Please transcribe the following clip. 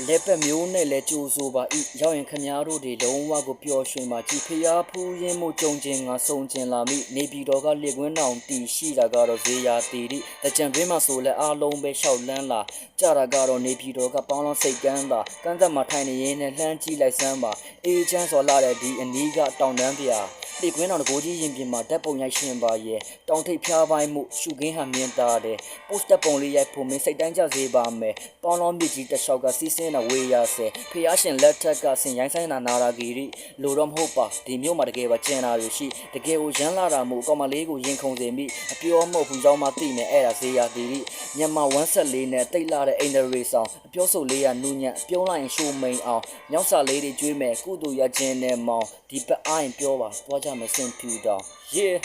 အလဲပက်မျိုးနဲ့လဲကြိုးဆိုပါဤရောက်ရင်ခမားတို့တွေလုံးဝကိုပျော်ရွှင်ပါကြည်ဖျားဖူးရင်မှုကြုံခြင်းငါစုံခြင်းလာမိနေပြည်တော်ကလေကွင်းတောင်တီရှိတာကတော့ဇေယာတီတိတကြံတွင်းမှာဆိုလဲအားလုံးပဲလျှောက်လန်းလာကြတာကတော့နေပြည်တော်ကပေါင်းလောင်းစိတ်ကန်းသာကန်းသက်မှာထိုင်နေရင်းနဲ့လှမ်းကြည့်လိုက်စမ်းပါအေးချမ်းစွာလာတဲ့ဒီအနီးကတောင်တန်းပြာ လေကွင်းတော်တကိုကြီးရင်ပြင်မှာဓာတ်ပုံရိုက်ရှင်ပါရဲ့တောင်ထိပ်ဖျားပိုင်းမှုရှုခင်းဟန်မြင်တာတဲ့ပိုစတာပုံလေးရိုက်ဖို့မင်းစိတ်တိုင်းကြစေပါမယ်ပေါင်းလောင်းမြစ်ကြီးတစ်လျှောက်ကစီးစင်းတာဝေးရဆဲဖျားရှင်လက်ထက်ကဆင်ရိုင်းဆိုင်နာနာရာဂီရီလိုတော့မဟုတ်ပါဒီမျိုးမှာတကယ်ပါကျင်တာတွေရှိတကယ်ကိုရမ်းလာတာမို့ကောင်မလေးကိုရင်ခုန်စေမိအပြောမဟုတ်ဘူးကြောင်းမသိနေအဲ့ဒါဇေယာတီရီမြန်မာ174နဲ့တိတ်လာတဲ့အိန္ဒရီဆောင်အပြောဆိုလေးကနူးညံ့ပြုံးလိုက်ရင်ရှိုးမိန်အောင်ညောက်စာလေးတွေကျွေးမယ်ကုတူရခြင်းနဲ့မောင်ဒီပတ်အားရင်ပြောပါသွားကြမယ်စင်ဖြူတောင် yeah